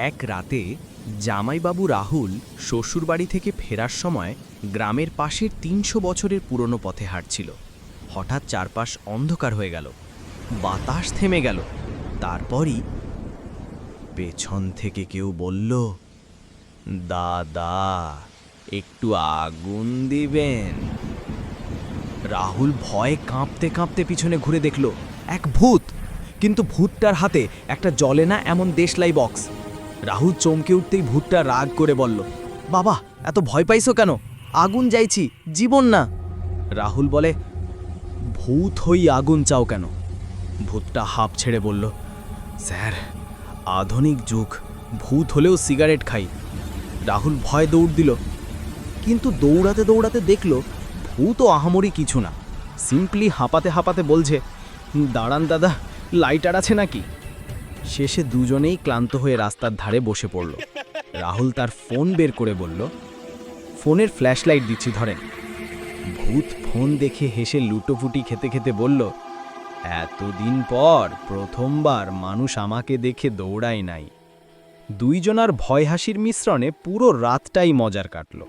এক রাতে জামাইবাবু রাহুল শ্বশুরবাড়ি থেকে ফেরার সময় গ্রামের পাশের তিনশো বছরের পুরনো পথে হাঁটছিল। হঠাৎ চারপাশ অন্ধকার হয়ে গেল। বাতাস থেমে গেল। তারপরই পেছন থেকে কেউ বলল, দাদা, একটু আগুন দিবেন। রাহুল ভয়ে কাঁপতে কাঁপতে পিছনে ঘুরে দেখল, এক ভূত! কিন্তু ভূতটার হাতে একটা জলে না এমন দেশলাই বক্স। রাহুল চমকে উঠতেই ভূতটা রাগ করে বলল, বাবা, এত ভয় পাইছো কেন? আগুন যাইছি, জীবন না। রাহুল বলে, ভূত হই আগুন চাও কেন? ভূতটা হাঁপ ছেড়ে বলল, স্যার, আধুনিক যুগ, ভূত হলেও সিগারেট খাই। রাহুল ভয় দৌড় দিল, কিন্তু দৌড়াতে দৌড়াতে দেখল, ভূত ও আহামরি কিছু না। সিম্পলি হাঁপাতে হাঁপাতে বলছে, দাঁড়ান দাদা, লাইটার আছে নাকি? শেষে দুজনেই ক্লান্ত হয়ে রাস্তার ধারে বসে পড়ল। রাহুল তার ফোন বের করে বলল, ফোনের ফ্ল্যাশ লাইট দিচ্ছি, ধরেন। ভূত ফোন দেখে হেসে লুটোপুটি খেতে খেতে বলল, এতদিন পর প্রথমবার মানুষ আমাকে দেখে দৌড়ায় নাই। দুইজনার ভয় হাসির মিশ্রণে পুরো রাতটাই মজার কাটল।